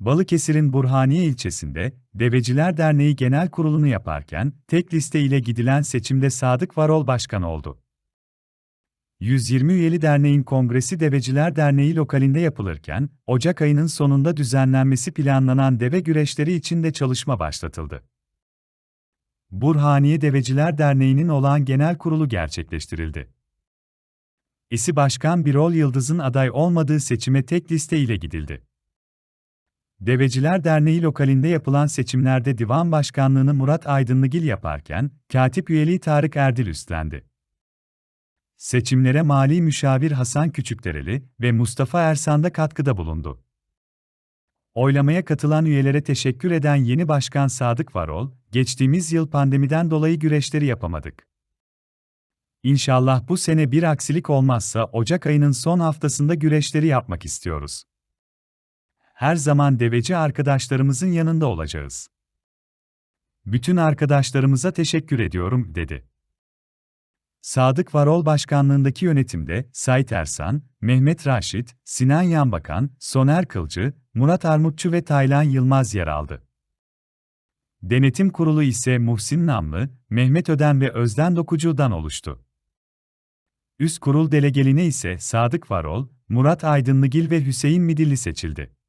Balıkesir'in Burhaniye ilçesinde Deveciler Derneği Genel Kurulu'nu yaparken tek liste ile gidilen seçimde Sadık Varol başkan oldu. 120 üyeli derneğin kongresi Deveciler Derneği lokalinde yapılırken, Ocak ayının sonunda düzenlenmesi planlanan deve güreşleri için de çalışma başlatıldı. Burhaniye Deveciler Derneği'nin olağan genel kurulu gerçekleştirildi. İsi Başkan Birol Yıldız'ın aday olmadığı seçime tek liste ile gidildi. Deveciler Derneği lokalinde yapılan seçimlerde divan başkanlığını Murat Aydınlıgil yaparken, katip üyeliği Tarık Erdil üstlendi. Seçimlere mali müşavir Hasan Küçükdereli ve Mustafa Ersan da katkıda bulundu. Oylamaya katılan üyelere teşekkür eden yeni başkan Sadık Varol, geçtiğimiz yıl pandemiden dolayı güreşleri yapamadık. İnşallah bu sene bir aksilik olmazsa Ocak ayının son haftasında güreşleri yapmak istiyoruz. Her zaman deveci arkadaşlarımızın yanında olacağız. Bütün arkadaşlarımıza teşekkür ediyorum, dedi. Sadık Varol başkanlığındaki yönetimde Sait Ersan, Mehmet Raşit, Sinan Yanbakan, Soner Kılcı, Murat Armutçu ve Taylan Yılmaz yer aldı. Denetim kurulu ise Muhsin Namlı, Mehmet Öden ve Özden Dokucu'dan oluştu. Üst kurul delegeline ise Sadık Varol, Murat Aydınlıgil ve Hüseyin Midilli seçildi.